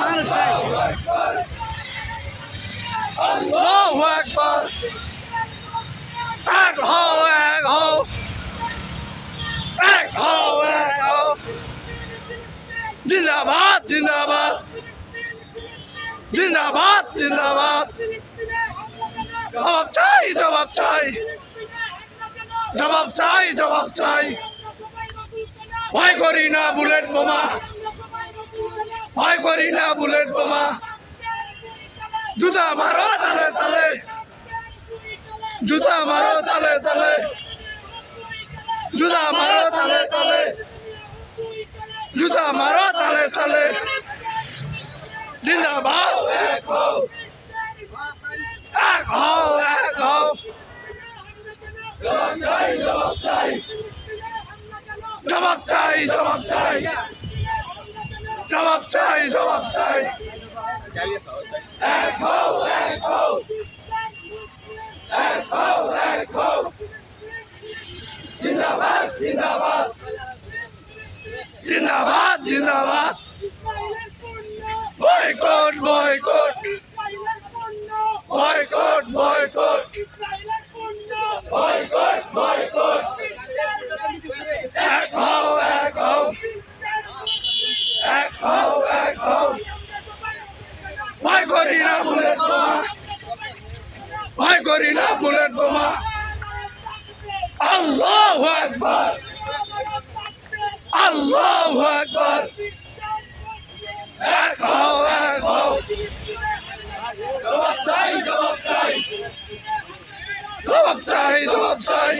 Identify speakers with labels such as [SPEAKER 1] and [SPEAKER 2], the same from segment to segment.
[SPEAKER 1] মানুষ
[SPEAKER 2] এক হও এক হও। এক হও এক হও। জিন্দাবাদ জিন্দাবাদ। জিন্দাবাদ জিন্দাবাদ। জবাব চাই জবাব চাই। জবাব চাই জবাব চাই। ভয় করি না বুলেট বোমা। ভয় করি না বুলেট বোমা। জুতা মারো তালে তালে। জুতা মারো তালে তালে। জুতা মারো তালে তালে। জুতা মারো তালে তালে। জিন্দাবাদ। এক হও এক হও। এক হও জবাব চাই। জবাব চাই। জবাব চাই এক হও এক হও। এক হও এক হও। জিন্দাবাদ। জিন্দাবাদ জিন্দাবাদ। Boycott boycott. Boycott boycott. Boycott boycott এক হও এক হও এক হও এক হও ভয় করি না বুলেট বোমা। ভয় করি না বুলেট বোমা। আল্লাহ একবার আল্লাহ একবার এক হও এক হও। জবাব চাই জবাব চাই। জবাব চাই জবাব চাই।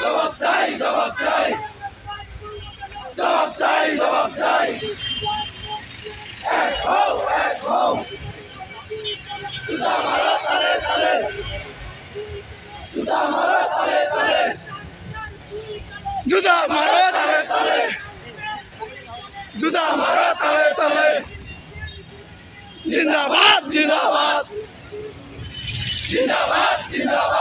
[SPEAKER 2] জবাব চাই জবাব চাই। জবাব চাই জবাব চাই এক হও এক হও জুতা মারো তালে তালে জুতা মারো তালে তালে জুতা মারো তালে তালে। জুদা মারো তালে তালে। জিন্দাবাদ জিন্দাবাদ। জিন্দাবাদ জিন্দাবাদ।